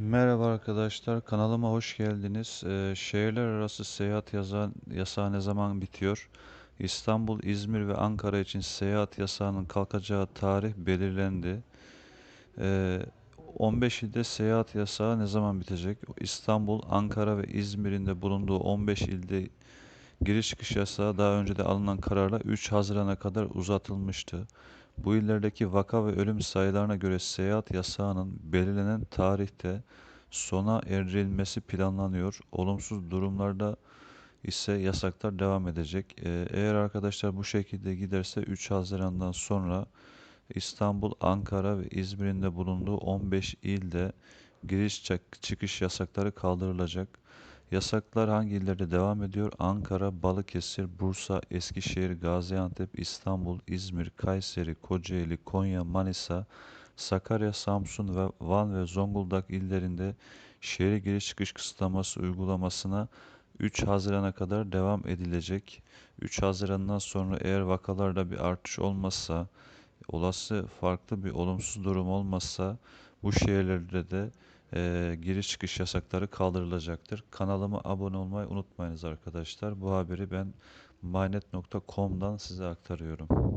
Merhaba arkadaşlar, kanalıma hoş geldiniz. Ee, şehirler arası seyahat yasa yasağı ne zaman bitiyor? İstanbul, İzmir ve Ankara için seyahat yasağının kalkacağı tarih belirlendi. Ee, 15 ilde seyahat yasağı ne zaman bitecek? İstanbul, Ankara ve İzmir'in de bulunduğu 15 ilde giriş çıkış yasağı daha önce de alınan kararla 3 Haziran'a kadar uzatılmıştı. Bu illerdeki vaka ve ölüm sayılarına göre seyahat yasağının belirlenen tarihte sona erdirilmesi planlanıyor. Olumsuz durumlarda ise yasaklar devam edecek. Ee, eğer arkadaşlar bu şekilde giderse 3 Haziran'dan sonra İstanbul, Ankara ve İzmir'in de bulunduğu 15 ilde giriş çıkış yasakları kaldırılacak. Yasaklar hangi illerde devam ediyor? Ankara, Balıkesir, Bursa, Eskişehir, Gaziantep, İstanbul, İzmir, Kayseri, Kocaeli, Konya, Manisa, Sakarya, Samsun ve Van ve Zonguldak illerinde şehir giriş çıkış kısıtlaması uygulamasına 3 Haziran'a kadar devam edilecek. 3 Haziran'dan sonra eğer vakalarda bir artış olmazsa, olası farklı bir olumsuz durum olmazsa bu şehirlerde de e, giriş çıkış yasakları kaldırılacaktır. Kanalıma abone olmayı unutmayınız arkadaşlar. Bu haberi ben mynet.com'dan size aktarıyorum.